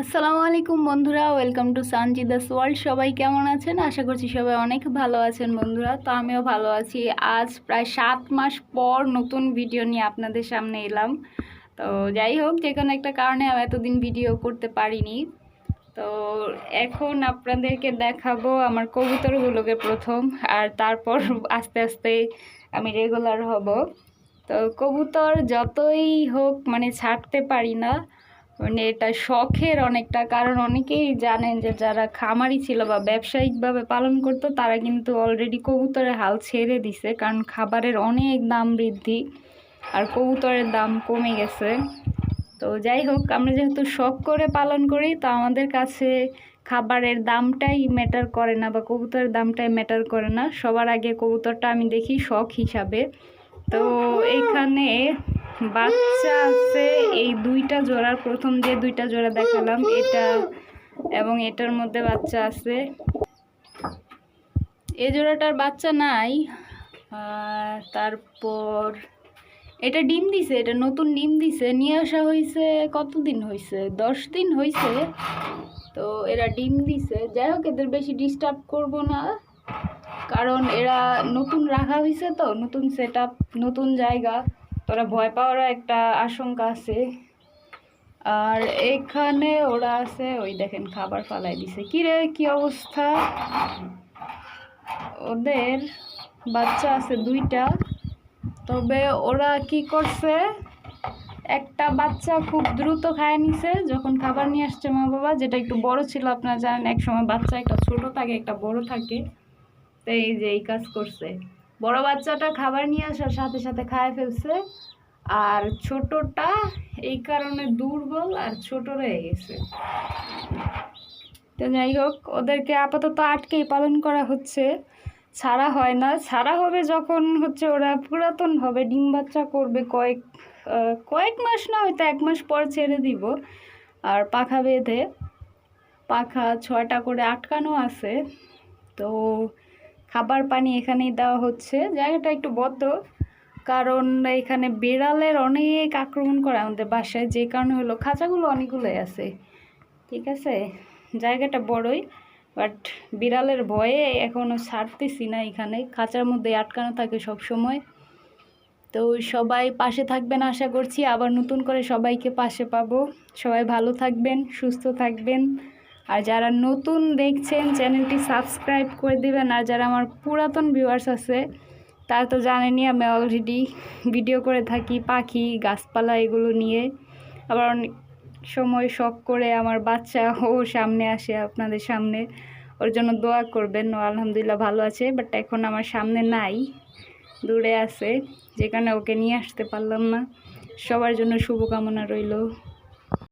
আসসালামু আলাইকুম বন্ধুরা, ওয়েলকাম টু সানজিদাস ওয়ার্ল্ড সবাই কেমন আছেন? আশা করছি সবাই অনেক ভালো আছেন বন্ধুরা, তো আমিও ভালো আছি। আজ প্রায় সাত মাস পর নতুন ভিডিও নিয়ে আপনাদের সামনে এলাম। তো যাই হোক, যে কোনো একটা কারণে আমি এতদিন ভিডিও করতে পারিনি। তো এখন আপনাদেরকে দেখাবো আমার কবুতরগুলোকে প্রথম, আর তারপর আস্তে আস্তে আমি রেগুলার হব। তো কবুতর যতই হোক মানে ছাড়তে পারি না মানে এটা শখের অনেকটা কারণ অনেকেই জানেন যে যারা খামারি ছিল বা ব্যবসায়িকভাবে পালন করতো তারা কিন্তু অলরেডি কবুতরের হাল ছেড়ে দিছে কারণ খাবারের অনেক দাম বৃদ্ধি আর কবুতরের দাম কমে গেছে। তো যাই হোক আমরা যেহেতু শখ করে পালন করি তো আমাদের কাছে খাবারের দামটাই ম্যাটার করে না বা কবুতরের দামটাই ম্যাটার করে না। সবার আগে কবুতরটা আমি দেখি শখ হিসাবে। তো এখানে বাচ্চা আছে, এই দুইটা জোড়ার প্রথম যে দুইটা জোড়া দেখালাম, এটা এবং এটার মধ্যে বাচ্চা আছে। এই জোড়াটার বাচ্চা নাই তারপর এটা ডিম দিছে, এটা নতুন ডিম দিছে, নিয়ে আসা হয়েছে কতদিন হয়েছে দশ দিন হয়েছে তো এরা ডিম দিছে। যাই হোক, এদের বেশি ডিস্টার্ব করব না, কারণ এরা নতুন রাখা হয়েছে তো, নতুন সেট নতুন জায়গা। তোরা ভয় পাওয়ার একটা আশঙ্কা আছে। আর এখানে ওরা আছে, ওই দেখেন খাবার ফালাই দিছে। কি রে, কি অবস্থা? ওদের বাচ্চা আছে দুইটা। তবে ওরা কি করছে? একটা বাচ্চা খুব দ্রুত খায় নিছে, যখন খাবার নিয়ে আসছে মা বাবা, যেটা একটু বড় ছিল, আপনারা জানেন এক সময় বাচ্চা একটা ছোট থাকে, একটা বড় থাকে। তো এই যে এই কাজ করছে। বড় বাচ্চাটা খাবার নিয়ে আসার সাথে সাথে খায় ফেলছে। আর ছোটটা এই কারণে দুর্বল আর ছোট রয়ে গেছে। তো যাই হোক, ওদেরকে আপাতত আটকেই পালন করা হচ্ছে। ছাড়া হয় না। ছাড়া হবে যখন হচ্ছে ওরা পুরাতন হবে, ডিম বাচ্চা করবে কয়েক কয়েক মাস না, হয়তো এক মাস পর ছেড়ে দিব। আর পাখা বেঁধে, পাখা ছয়টা করে আটকানো আছে। তো খাবার পানি এখানেই দেওয়া হচ্ছে। জায়গাটা একটু বদ্ধ, কারণ এখানে বিড়ালের অনেক আক্রমণ করে আমাদের বাসায়, যে কারণে হলো খাঁচাগুলো অনেকগুলোই আছে। ঠিক আছে? জায়গাটা বড়ই বাট বিড়ালের ভয়ে এখনও ছাড়তেছি না এখানে। খাঁচার মধ্যে আটকানো থাকে সব সময় তো সবাই পাশে থাকবেন আশা করছি, আবার নতুন করে সবাইকে পাশে পাবো। সবাই ভালো থাকবেন, সুস্থ থাকবেন। আর যারা নতুন দেখছেন, চ্যানেলটি সাবস্ক্রাইব করে দেবেন। আর যারা আমার পুরাতন ভিউয়ার্স আছে, তারা তো জানেনি আমি অলরেডি ভিডিও করে থাকি পাখি, গাছপালা এগুলো নিয়ে। আবার অনেক সময় শখ করে আমার বাচ্চা ও সামনে আসে আপনাদের সামনে। ওর জন্য দোয়া করবেন, ও আলহামদুলিল্লাহ ভালো আছে বাট এখন আমার সামনে নাই, দূরে আছে। যেখানে ওকে নিয়ে আসতে পারলাম না। সবার জন্য শুভকামনা রইল।